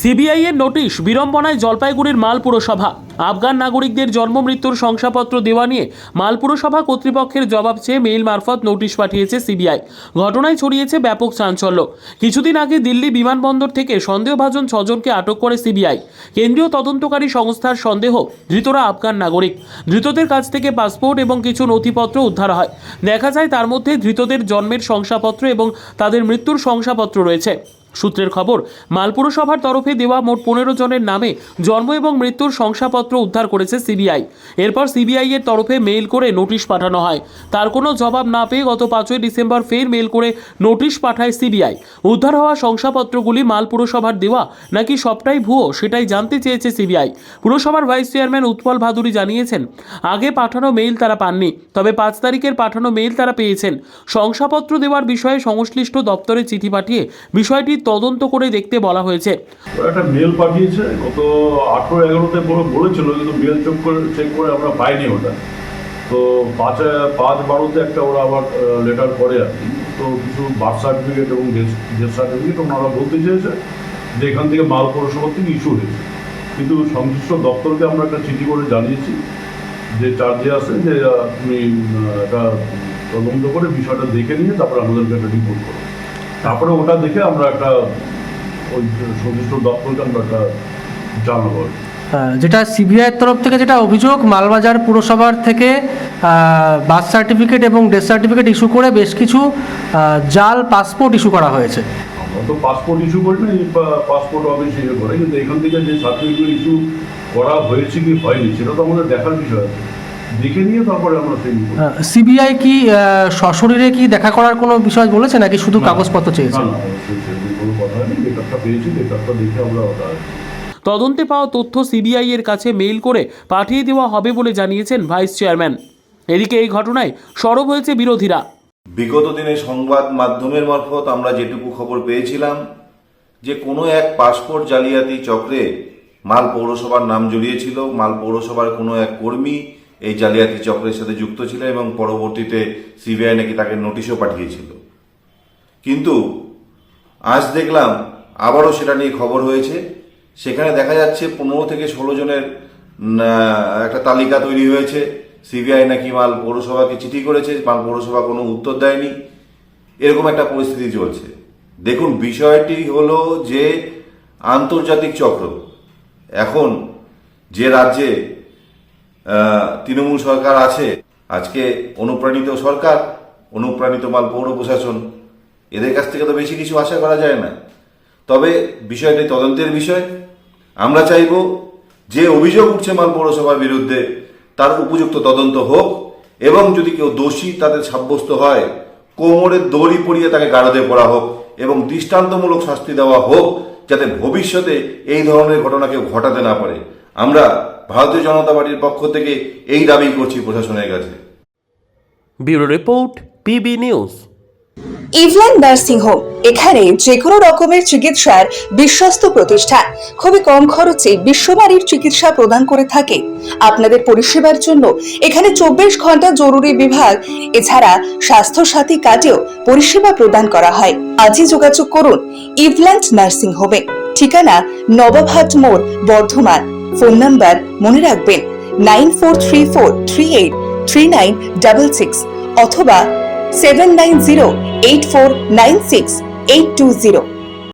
CBI এর notice, বিড়ম্বনায় জলপাইগুড়ির মাল পুরসভা। আফগান নাগরিকদের জন্ম, মৃত্যুর শংসাপত্র দেওয়া নিয়ে মাল পুরসভা কর্তৃপক্ষের জবাব চেয়ে মেইল মারফত নোটিশ পাঠিয়েছে সিবিআই। ঘটনায় ছড়িয়েছে ব্যাপক চাঞ্চল্য। কিছুদিন আগে দিল্লি বিমানবন্দর থেকে সন্দেহভাজন ছজনকে আটক করে সিবিআই। কেন্দ্রীয় তদন্তকারী সংস্থার সন্দেহ, ধৃতরা আফগান নাগরিক। ধৃতদের কাছ থেকে পাসপোর্ট এবং কিছু নথিপত্র উদ্ধার হয়। দেখা যায় তার মধ্যে ধৃতদের জন্মের শংসাপত্র এবং তাদের মৃত্যুর শংসাপত্র রয়েছে। সূত্রের খবর মালপুরসভার তরফে দেওয়া মোট পনেরো জনের নামে জন্ম এবং মৃত্যুর শংসাপত্র উদ্ধার করেছে সিবিআই। এরপর সিবিআই এর তরফে মেইল করে নোটিশ পাঠানো হয়। তার কোনো জবাব না পেয়ে গত পাঁচই ডিসেম্বর ফের মেইল করে নোটিশ পাঠায় সিবিআই। উদ্ধার হওয়া শংসাপত্রগুলি মাল পুরসভার দেওয়া নাকি সবটাই ভুয়ো সেটাই জানতে চেয়েছে সিবিআই। পুরসভার ভাইস চেয়ারম্যান উৎপল ভাদুরী জানিয়েছেন, আগে পাঠানো মেইল তারা পাননি, তবে পাঁচ তারিখের পাঠানো মেইল তারা পেয়েছেন। শংসাপত্র দেওয়ার বিষয়ে সংশ্লিষ্ট দপ্তরে চিঠি পাঠিয়ে বিষয়টি তদন্ত করে দেখতে বলা হয়েছে। একটা মেল পাঠিয়েছে, গত আঠেরো এগারোতে বলে বলেছিল, কিন্তু মেল চেক করে চেক করে আমরা পাইনি ওটা। তো পাঁচ পাঁচ বারোতে একটা ওরা আবার লেটার করে আর কি। তো কিছু বার্থ সার্টিফিকেট এবং ডেথ সার্টিফিকেট ওনারা বলতে চেয়েছে যে এখান থেকে মাল পৌরসভা থেকে ইস্যু হয়েছে। কিন্তু সংশ্লিষ্ট দপ্তরকে আমরা একটা চিঠি করে জানিয়েছি যে চার্জে আছে যে তুমি একটা তদন্ত করে বিষয়টা দেখে নিয়ে তারপরে আমাদেরকে একটা রিপোর্ট করো। তারপরে ওটা দেখে আমরা একটা ওই সংশ্লিষ্ট দপ্তরকে আমরা একটা জানাব। আর যেটা সিবিআইয়ের তরফ থেকে যেটা অভিযোগ মালবাজার পুরসভার থেকে বার্থ সার্টিফিকেট এবং ডেথ সার্টিফিকেট ইস্যু করে বেশ কিছু জাল পাসপোর্ট ইস্যু করা হয়েছে। আমরা তো পাসপোর্ট ইস্যু করি না পাসপোর্ট অফিস ইয়ে করে কিন্তু এখান থেকে যে সার্টিফিকেট ইস্যু করা হয়েছে কি হয়নি সেটা তো আমাদের দেখার বিষয় আছে। দেখে নিয়ে তারপরে আমরা সেই সিবিআই কি সশরীরে কি দেখা করার কোনো বিষয় বলেছে নাকি শুধু কাগজপত্র চেয়েছে না না সে- সেরকম কোনো কথা হয়নি লেটারটা পেয়েছি লেটারটা দেখে আমরা তদন্তে পাওয়া তথ্য সিবিআই এর কাছে মেইল করে পাঠিয়ে দেওয়া হবে বলে জানিয়েছেন ভাইস চেয়ারম্যান। এদিকে এই ঘটনায় সরব হয়েছে বিরোধীরা। বিগত দিনে সংবাদ মাধ্যমের মারফত আমরা যেটুকু খবর পেয়েছিলাম যে কোনো এক পাসপোর্ট জালিয়াতি চক্রে মাল পৌরসভার নাম জড়িয়েছিল মাল পৌরসভার কোনো এক কর্মী এই জালিয়াতি চক্রের সাথে যুক্ত ছিলেন এবং পরবর্তীতে সিবিআই নাকি তাকে নোটিশও পাঠিয়েছিল। কিন্তু আজ দেখলাম আবারও সেটা নিয়ে খবর হয়েছে। সেখানে দেখা যাচ্ছে পনেরো থেকে ষোলো জনের একটা তালিকা তৈরি হয়েছে। সিবিআই নাকি মাল পৌরসভাকে চিঠি করেছে, মাল পৌরসভা কোনো উত্তর দেয়নি। এরকম একটা পরিস্থিতি চলছে। দেখুন, বিষয়টি হলো যে আন্তর্জাতিক চক্র। এখন যে রাজ্যে তৃণমূল সরকার আছে, আজকে অনুপ্রাণিত সরকার, অনুপ্রাণিত মাল পৌর প্রশাসন, এদের কাছ থেকে তো বেশি কিছু আশা করা যায় না। তবে বিষয়টি তদন্তের বিষয়। আমরা চাইব যে অভিযোগ উঠছে মাল পৌরসভার বিরুদ্ধে, তার উপযুক্ত তদন্ত হোক, এবং যদি কেউ দোষী তাদের সাব্যস্ত হয় কোমরের দড়ি পরিয়ে তাকে গারদে পড়া হোক, এবং দৃষ্টান্তমূলক শাস্তি দেওয়া হোক, যাতে ভবিষ্যতে এই ধরনের ঘটনা কেউ ঘটাতে না পারে। আমরা ভারতীয় জনতা পার্টির পক্ষ থেকে এই দাবি করছি প্রশাসনের কাছে। Bureau report PB news. ইভল্যান্ড nursing home এখানে যে কোনো রকমের চিকিৎসার বিশ্বস্ত প্রতিষ্ঠান। খুবই কম খরচে বিশ্বমানের চিকিৎসা প্রদান করে থাকে। আপনাদের পরিষেবার জন্য এখানে চব্বিশ ঘণ্টা জরুরি বিভাগ এছাড়া স্বাস্থ্য সাথী কার্ডেও পরিষেবা প্রদান করা হয়। আজই যোগাযোগ করুন ইভল্যান্ড নার্সিং হোমে। ঠিকানা নবাবহাট মোড় বর্ধমান। ফোন নাম্বার মনে রাখবেন, nine four three four three eight three nine double six অথবা seven nine zero eight four nine six eight two zero.